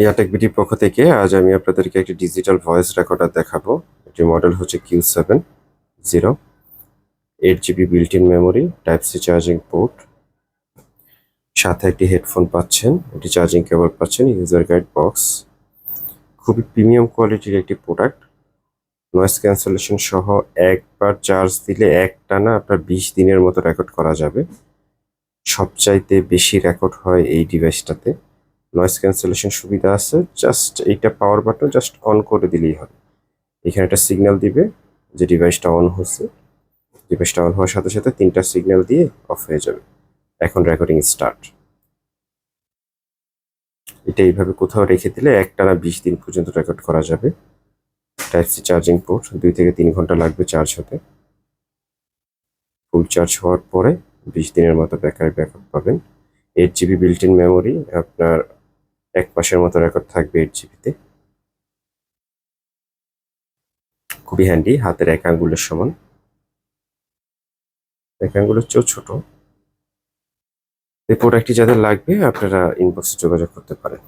ইয়াটেক বিটির পক্ষ থেকে আজ আমি আপনাদেরকে একটি ডিজিটাল ভয়েস রেকর্ডার দেখাবো। এটির মডেল হচ্ছে Q seven zero eight GB built in memory type C charging port সাথে একটি হেডফোন পাচ্ছেন একটি চার্জিং কেবল পাচ্ছেন ইউজার গাইড বক্স খুবই প্রিমিয়াম কোয়ালিটির একটি প্রোডাক্ট নয়েস ক্যান্সেলেশন সহ একবার চার্জ দিলে এক টানা আপনার বিশ দিনের মতো রেকর্ড করা যাবে। সবচাইতে বেশি রেকর্ড হয় এই ডিভাইসটাতে নয়েজ ক্যান্সেলেশন সুবিধা আছে জাস্ট এইটা পাওয়ার বাটন জাস্ট অন করে দিলেই হবে। এখানে একটা সিগন্যাল দিবে যে ডিভাইসটা অন হচ্ছে। ডিভাইসটা অন হওয়ার সাথে সাথে তিনটা সিগন্যাল দিয়ে অফ হয়ে যাবে। এখন রেকর্ডিং স্টার্ট এটা এইভাবে কোথাও রেখে দিলে একটানা বিশ দিন পর্যন্ত রেকর্ড করা যাবে। টাইপ সি চার্জিং পোর্ট দুই থেকে তিন ঘণ্টা লাগবে চার্জ হতে। ফুল চার্জ হওয়ার পরে বিশ দিনের মতো ব্যাকআপ ব্যাকআপ পাবেন। Eight GB built in memory আপনার এক মাসের মতো রেকর্ড থাকবে এইট জিবিতে খুবই হ্যান্ডি হাতের এক আঙ্গুলের সমান। এক আঙ্গুলের চেয়েও ছোট। এই প্রোডাক্টটি যাদের লাগবে, আপনারা ইনবক্সে যোগাযোগ করতে পারেন।